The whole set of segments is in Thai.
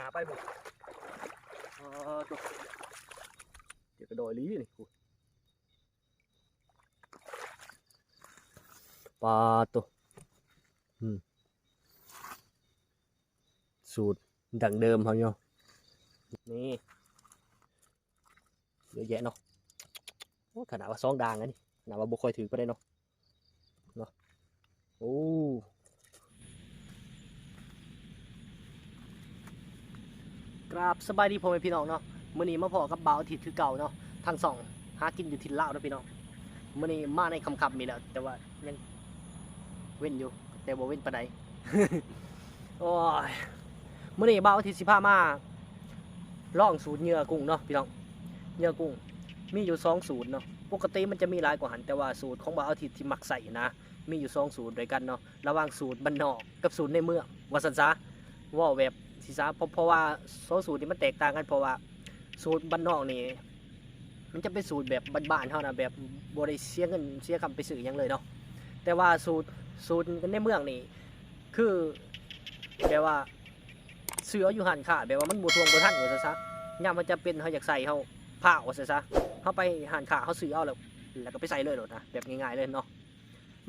หาไปบุกเออตัวเดี๋ยวกระโดดลีนี่กูปลาตัวอืมสูตรดังเดิมเขาเนาะนี่เยอะแยะเนาะขนาดว่าซองด่างนะนี่ขนาดว่าบุคอยถือไปได้เนาะเนาะโอ้ กราบสบายดีพ่อแม่พี่น้องเนาะมื้อนี้มาพอกับบ่าวอาทิตย์คือเก่าเนาะทั้งสองหากินอยู่ที่ลาวนะพี่น้องมื้อนี้มาในคำคำๆนี่แหละแต่ว่ายังเว้นอยู่ แต่บ่เว้นปานใดโอ้ยมื้อนี้บ่าวอาทิตย์สิพามาล่องสูตรเหยื่อกุ้งเนาะพี่น้องเหยื่อกุ้งมีอยู่สองสูตรเนาะปกติมันจะมีหลายกว่าหันแต่ว่าสูตรของบ่าวอาทิตย์ที่มักใส่นะมีอยู่สองสูตรด้วยกันเนาะระหว่างสูตรบ้านนอกกับสูตรในเมืองว่าซั่นซะเว่าแบบ สิซะเพราะเพราะว่าสองสูตรนี้มันแตกต่างกันเพราะว่า สูตรบ้านนอกนี่มันจะเป็นสูตรแบบบ้านๆเท่านะแบบบริเสียเงินเสียคำไปซื้อยังเลยเนาะแต่ว่าสูตรสูตรในเมืองนี่คือแบบว่าเสืออยู่หันค่ะแบบว่ามันบวทวงบวท่านว่ซะซะยามมันจะเป็นเขาอยากใส่เขาผ้าว่าซะซะเขาไปหันขาเขาซื้อเอาแล้วแล้วก็ไปใส่เลยโดดนะแบบง่ายๆเลยเนาะ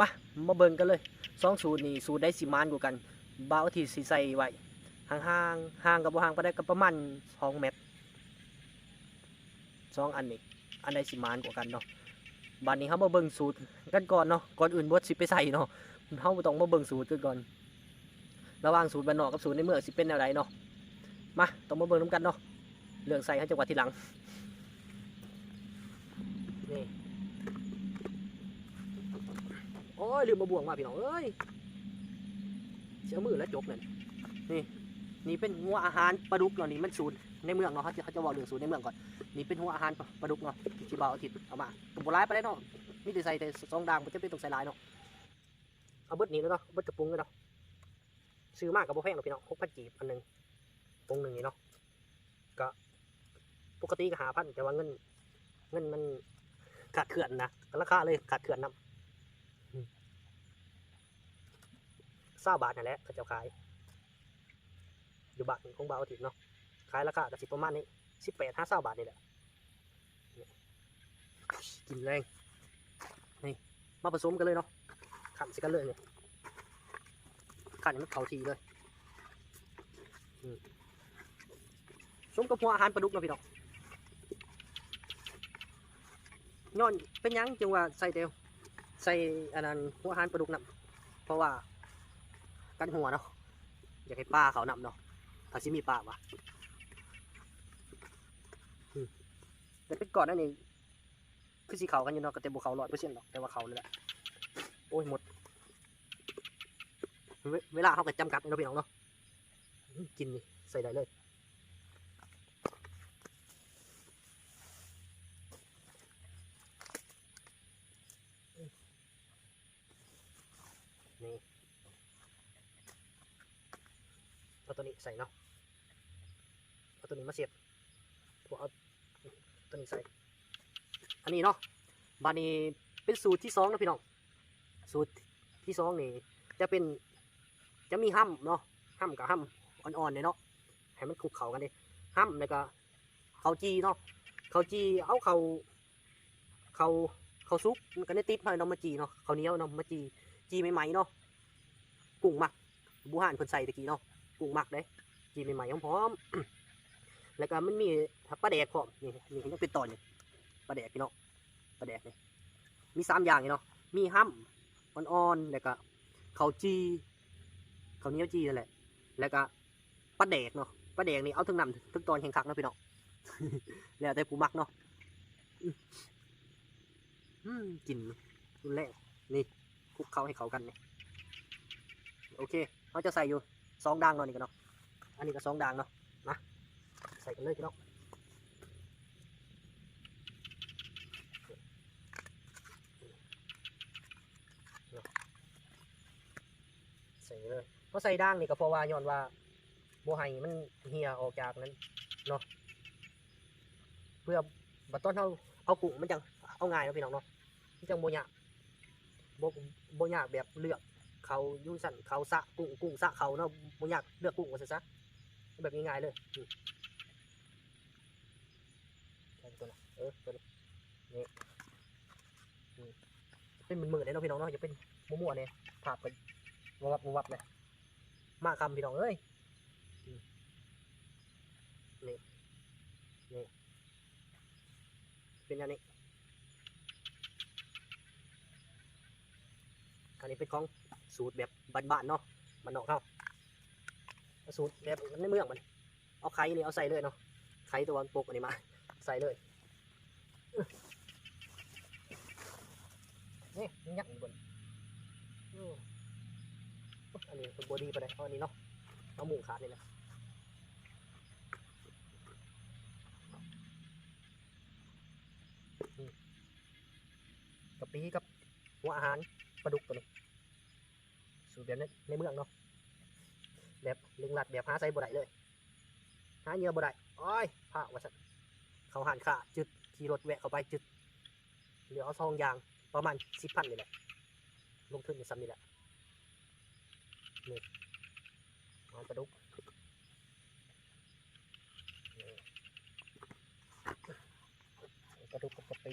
มามาเบิ่งกันเลยสองสูตรนี่สูตรได้สิมานกว่ากันบ่าวที่สิใส่ไว้ ห่างห่างๆห่างกับบ่ห่างไปได้ก็ประมาณสองเมตรสองอันนี้อันใดสิมานกว่ากันเนาะบัดนี้เขามาเบิ่งสูตรกันก่อนเนาะก่อนอื่นบดสิไปใส่เนาะเขาต้องมาเบิ่งสูตรกันก่อน ระหว่างสูตรบ้านนอกกับสูตรในเมืองสิเป็นแนวใดเนาะมาต้องมาเบิ่งน้ำกันเนาะเรื่องใส่เขาจังหวัดทีหลังนี่โอ้ยลืมมาบ่วงมาพี่น้องเอ้ยเสียมือแล้วจบเลย นี่เป็นหัวอาหารปลาดุกเนาะนี่มันสูตรในเมืองเนาะเขาจะเขาจะบอกเรื่องสูตรในเมืองก่อนนี่เป็นหัวอาหารปลาดุกเนาะที่บ่าวอาทิตย์เอามากับโบราณไปได้เนาะมีแต่ใส่แต่ซองด่างมันจะเป็นตรงใส่ลายเนาะเอาเบิดนี้แล้วเนาะเบิดกระปุงเลยเนาะซื้อมากกับโบแพงเนาะพี่น้องหกพันจีบอันหนึ่งปุงหนึ่งนี่เนาะก็ปกติก็หาพันแต่ว่าเงินเงินมันขาดเขื่อนนะราคาเลยขาดเขื่อนนำเศร้าบาทนั่นแหละเขาจ้าขาย อยู่บ้านของบาวอาทิตย์เนาะขายราคาก็สิประมาณนี้สิบแปดห้าเศร้าบาทนี่แหละกินแรงนี่มาผสมกันเลยเนาะขันสิกันเลยเนี่ยขันมันเข้าทีเลยสมกับหัวอาหารปลาดุกนะพี่น้องย้อนเป็นยังจึงว่าใส่เดียวใส่อันนั้นหัวอาหารปลาดุกนํเพราะว่ากันหัวเนาะอยากให้ป้าเขานำเนาะ ถ้าชิมีปากวะอืมแต่เป็นก่อนนั่นเองคือสีเขากันอยู่เนาะก็แต่บุเขาร้อยเปอร์เซ็นต์หรอกแต่ว่าเขาเลยแหละโอ้ยหมด เวเวลาเขาก็จำกัดเนาะพี่น้องเนาะอืมกินนี่ใส่ได้เลยนี่เอาตัวนี้ใส่เนาะเอา ตัวนี้มาเสียบผมเอาตัวนี้ใส่ อันนี้เนาะบานี้เป็นสูตรที่สองนะพี่น้อง สูตรที่สองนี่จะเป็นจะมีห้ำเนาะห้ำกับห้ำอ่อนๆเนี่ยเนาะ ให้มันคลุกเข้ากันเลยห้ำแล้วก็เขาจีเนาะเขาจีเอาเขาเขาเขาซุกมันได้ติดมาเนาะมาจีเนาะเขาเนี้ยเนาะมาจี จีใหม่ๆเนาะ กุ้งหมัก บูฮานเพิ่นใส่ตะกี้เนาะ กุ้งหมักเด้ จีใหม่ๆหอมๆ แล้วก็มันมีปลาแดกพร้อมนี่นี่ยังเป็นตอนอยู่ปลาแดกพี่เนาะปลาแดกนี่มีสามอย่างเนาะมีห้ำอ่อนๆแล้วก็เขาวจีเขาวเหนี้ยวจีนั่นแหละ แล้วก็ปลาแดกเนาะปลาแดกนี่เอาถึงนำถึงตอนแข่งขันนะพี่เนาะแล้วแต่ผู้มักเนาะอืมกลินรุนแรงนี่คลุกเข้าให้เขากันเนี่ยโอเคเขาจะใส่อยู่สองด่างเนาะนี่กันเนาะอันนี้ก็สองด่างเนาะนะ ส่กันเลยพี่น้องใส่เลยเพราะใส่ด่างนี่ก็เพราะว่าย้อนว่าโบไห้มันเหี่ยออกจากนั้นเนาะเพื่อบัดต้นเขาเอากุ้งมันจังเอาง่ายเนาะพี่น้องเนาะมันจังโบยากโบโบยากแบบเลือกเขายุ่สันเขาสะกุ้งกุ้งสะเขาเนาะโบยากเลือกกุ้งว่าซะแบบง่ายๆเลยอืมใส่ตัวนะ เออตัวนี้นี่อืมเป็นหมื่นๆเลยเนาะพี่น้องเนาะอย่าเป็นมั่วๆเนี่ยภาพไปวับวับวับเลยมาคำพี่น้องเอ้ยนี่นี่เป็นอันนี้อันนี้เป็นของสูตรแบบบ้านๆเนาะบ้านนอกเขาสูตรแบบในเมืองมัน เอาไข่นี่เอาใส่เลยเนาะไข่ตัวปกอันนี้มา ใส่เลย นี่ยังยักอยู่บนอืมอันนี้เป็นบอดี้ไปเลยเอาอันนี้เนาะเอาหมูขาดนี่แหละอืมกะปิกับหัวอาหารปลาดุกตัวนี้สูตรแบบในในเมืองเนาะแบบลึงลัดแบบหาใส่บ่ได้เลยหาเหยื่อบ่ได้โอ้ยผ้าว่าสันเขาหันขาจุด ขี่รถแวะเข้าไปจุดเหลือเอาซองยางประมาณสิบพันนี่แหละลงทุนอยู่ซ้ำนี่แหละนี่มากระดุกกระดุกกับกระปี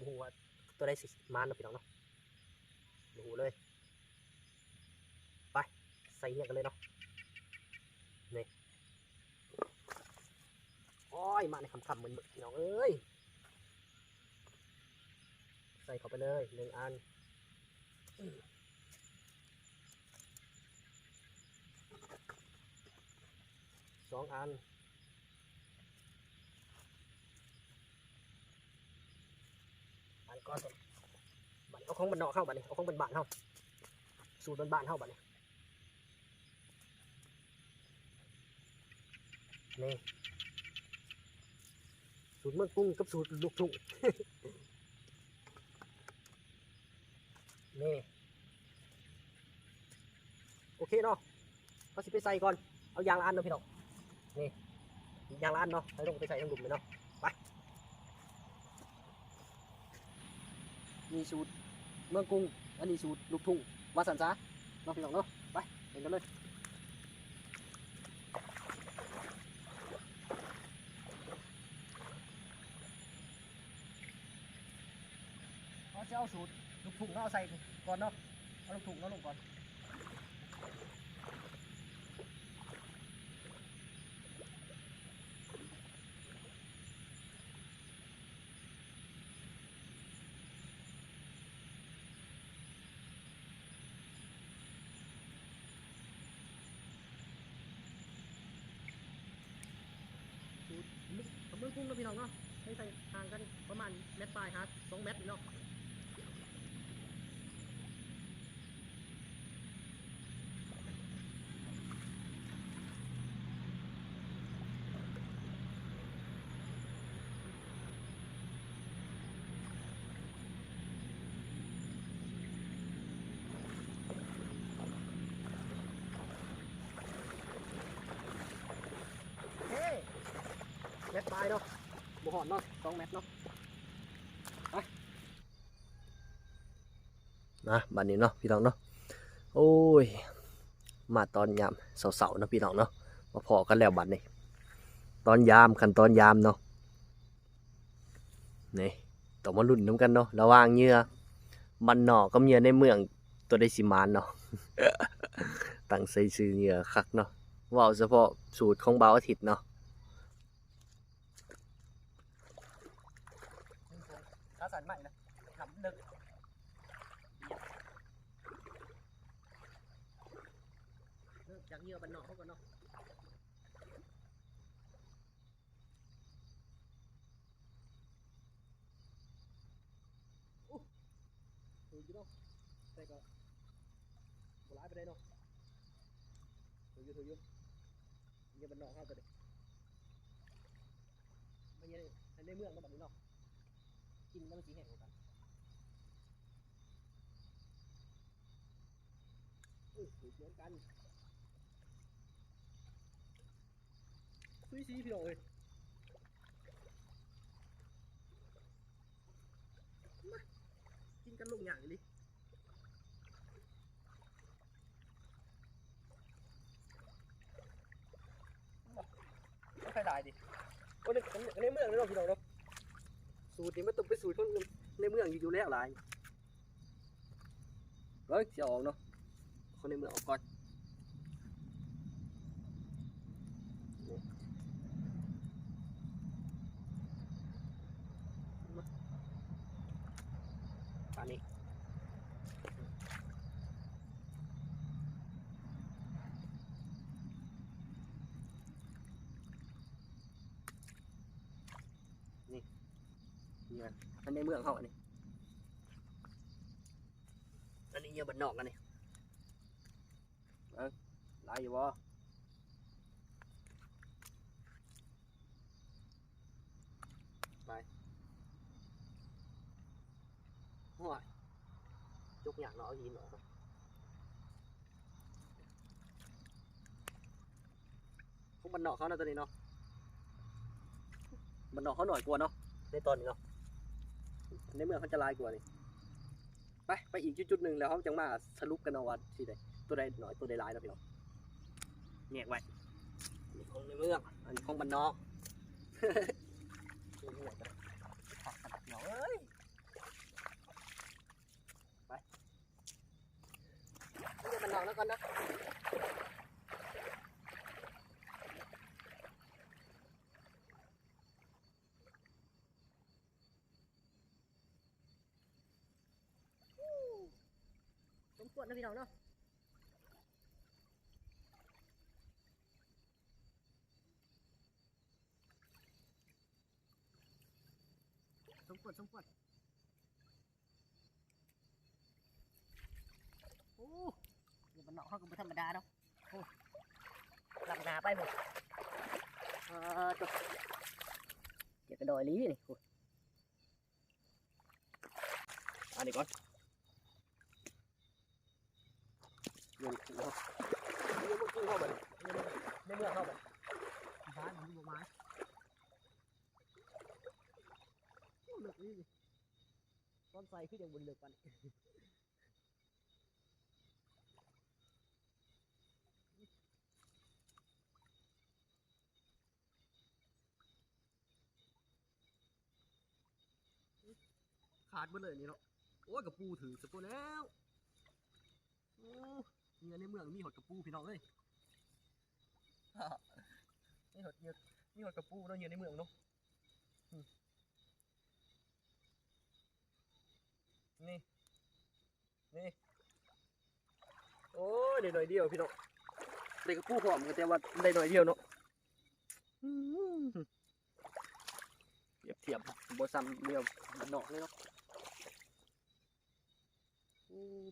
บูว่าตัวได้สิมานนะพี่น้องเนาะบูฮูเลย ไป ใส่เหี้ยกันเลยเนาะ นี่โอ้ย มาในคำคำเหมือนพี่น้องเอ้ย ใส่เข้าไปเลยหนึ่งอันสองอัน นก้อนตัวบันเอาของบันนอกเข้าบัดนี้เอาของบันบานเข้าสูตรบันบานเข้าบัดนี้นี่สูตรเมืองกุ้งกับสูตรลูกทุ่งนี่โอเคเนาะเขาสิไปใส่ก่อนเอายางละอันเนาะพี่น้องนี่ยางละอันเนาะใส่ลงไปใส่ทั้งหลุมเลยเนาะไป มีสูตรเมืองกรุงอันนี้สูตรลูกทุ่งมาสันซาเนาะพี่น้องเนาะไปเห็นกันเลยเขาจะเอาสูตรลูกถุงเอาใส่ก่อนเนาะเอาลูกถุงเอาลงก่อน สูตรมึกกับเมืองกุ้งเนาะพี่น้องเนาะให้ใส่ห่างกันประมาณเมตรปลายฮะส องเมตรนี่เนาะเฮ้เม็ดปลายเนาะบุหอนเนาะสองเม็ดเนาะไป นะบัดนี้เนาะพี่น้องเนาะโอ้ย มาตอนยามเสาๆเนาะพี่น้องเนาะมาพอกันแล้วบัดนี้ ตอนยามขันตอนยามเนาะนี่ต้องมาลุ้นน้ำกันเนาะระว่างเหยื่อมันหนอกกับเหยื่อในเมืองตัวได้สิมานเนาะตั้งใส่ซื้อเหยื่อคักเนาะว่าเฉพาะสูตรของเบาวอาทิตย์เนาะขาสันใหม่นะทำดึกเลิก จากเหยื่อบันนอกเขาก่อนเนาะอู้ถูกอยู่เนาะแต่ก็บ่ร้ายไปได้เนาะถูกอยู่ถูกอยู่อย่าบันนอกเข้าไปเลยไม่ใช่ในเมืองก็แบบนี้เนาะกินแล้วมันสีแห้งกว่ากันอุ้ยสีเหมือนกัน ซุยซีพี่น้องเลยมากินกันลงอย่างนี้ ไม่ค่อยได้ดิโอ้ในในเมืองนี่เราพี่น้องเนาะสูตรนี้ม่นต้องไปสูตรคนในเมืองอยู่แล้วหลายแล้วเสียออเนาะคนในเมืองออกก่อนานนี้นี่เนี่มันอันในเมืองเขาอันนี้อันนี้เยอะบันนอกอันนี้เอ้ยหลายอยู่บ่ไปห่วย ยกอย่างเนาะเอาหินออกมาพวกบันนอกเขาเนาะตัวนี้เนาะบันนอกเขาหน่อยกว่าเนาะในตอนนี้เนาะในเมืองเขาจะลายกว่านี่ไปไปอีกจุดๆหนึ่งแล้วเขาจังมาสรุปกันเอาว่าที่ใดตัวใดหน่อยตัวใดหลายเนาะพี่น้องแยกไว้อันนี้ของในเมืองอันนี้ของบันนอกในเมืองกันผักกระดับเนาะเอ้ย เดี๋ยวมันนอนแล้วก่อนนะสมควรนะพี่น้องเนาะสมควรสมควรโอ้ เดี๋ยว มันเนาะเขาก็บ่ธรรมดาเนาะโอ้ลำนาไปหมดเออตัวเดี๋ยวกระดอยลีนี่โอ้อันนี้ก่อนเงินกูเขาเงินกูเข้าไปในเมื่อเข้าไปบ้านมันอยู่ประมาณโอ้เลือกนี่ดิตอนใส่คือยังบนเลือกปัน ขาดไปเลยนี่เนาะโอ้ยกระปูถือสปูแล้วโอ้เงินในเมืองมีหดกระปูพี่น้องเอ้ยนี่หดเงินนี่หดกระปูเนาะเงินในเมืองเนาะนี่นี่โอ้ยได้หน่อยเดียวพี่น้องได้กระปูหอมกันแต่ว่าได้หน่อยเดียวเนาะเปรียบเทียบบ่ซ้ำเดียวมันนอกเลยเนาะ อืม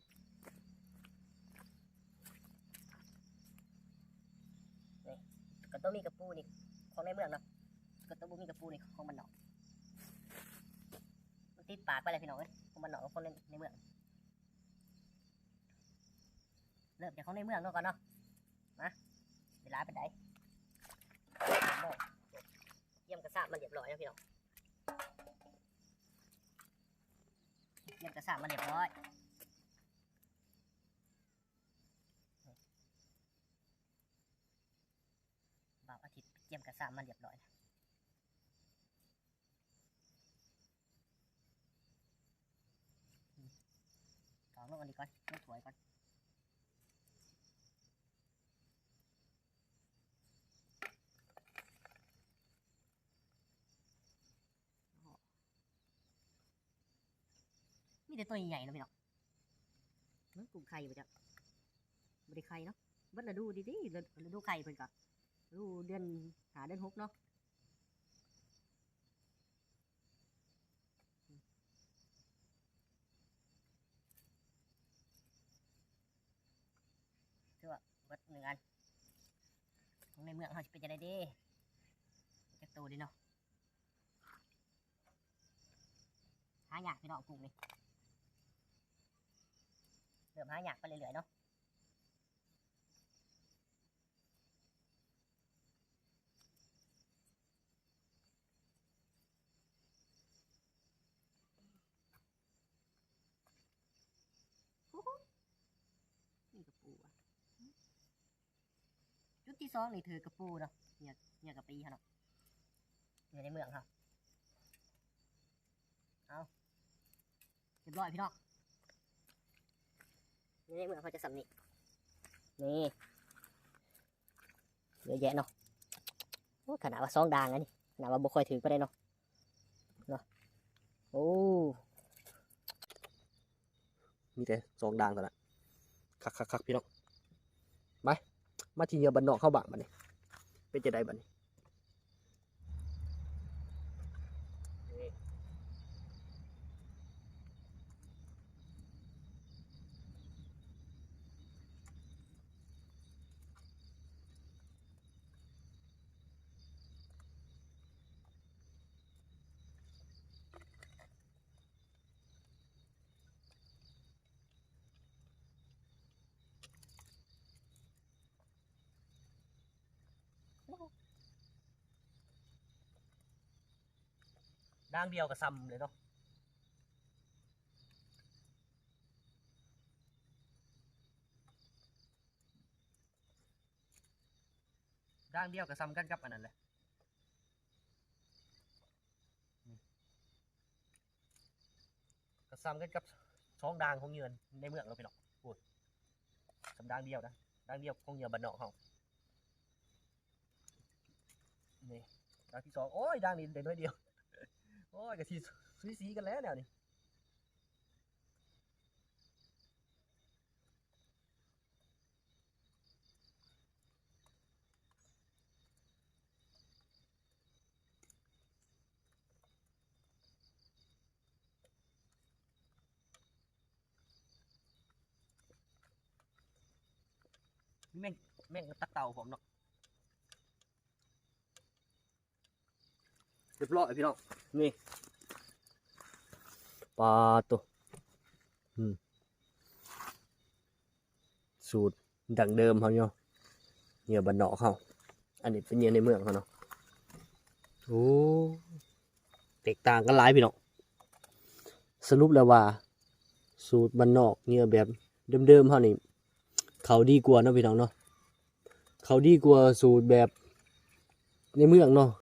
ก็ต้มีกระปูนี่ของในเมืองเนาะก็ต้องบ่มีกระปูนี่ของมันนอกมันติดปากไปเลยพี่น้องเอ้ยของมันนอกกับคนในในเมืองเริ่มจากของในเมืองเนาะก่อนเนาะมาเวลาเป็นไดเยี่ยมกระซาบมันเรียบร้อยแล้วพี่น้องเยี่ยมกระซาบมันเรียบร้อยาวอาทิตย์เยี่ยมกระซาบมันเรียบร้อยแล้วอืมกองลงอันนี้ก่อนลงถวยก่อนมีแต่ตัวใหญ่ๆเนะพี่น้องเนื้อกลุ่มไข่ไปจ้ะบริไข่เนาะเบัดฤดูดีๆฤฤดูไข่เพิ่นก็ ฤดูเดือนหาเดือนหกเนาะถือว่าเบัดหนึ่งอันของในเมืองเขาจะเป็นจะได้เด้จะโตดีเนาะหายากพี่น้องกลุ่มนี้เริ่มหาอยากไปเรื่อยๆเนาะ นี่กระปูอะจุดที่สองนี่ถือกระปูเนาะเนี่ยเนี่ยกระปีฮะเนาะอยู่ในเมืองครับเอาเรียบร้อยพี่น้องอยู่ในเมืองเขาจะสำนี่นี่เยอะแยะเนาะโอ้ขนาดว่าสองด่างอันนี้ขนาดว่าบุคอยถือไปได้เนาะเนาะโอ้ มีแต่สองด่างตัวนั้นคักคักคักพี่น้องไปมาทีเดียวบันนอกเข้าบ้างบันนี้ เป็นจะได้บันนี้ ด่างเดียวกับซ้ำเลยเนาะด่างเดียวกับซ้ำกันกับอันนั้นแหละนี่ก็ซ้ำกันกับสองด่างของเหยือนในเมืองเราไปหรอกพูดสำด่างเดียวนะด่างเดียวของเหยือบันนอกเขานี่ด่างที่สองโอ้ยด่างนี้เด็น้อยเดียว โอ้ยกะทีสีสีกันแล้วเนี่ยนี่แม่งแม่งตักเต่าผมเนาะ เรียบร้อยพี่น้องนี่ปลาตัวสูตรดังเดิมเขาเนาะเหยื่อบันเนาะเขาอันนี้เป็นเหยื่อในเมืองเขาเนาะโอ้แตกต่างกันหลายพี่น้องสรุปแล้วว่า สูตรบันนอกเหยื่อแบบเดิมๆเขานี่เขาดีกว่านะพี่น้องเนาะเขาดีกว่าสูตรแบบในเมืองเนาะ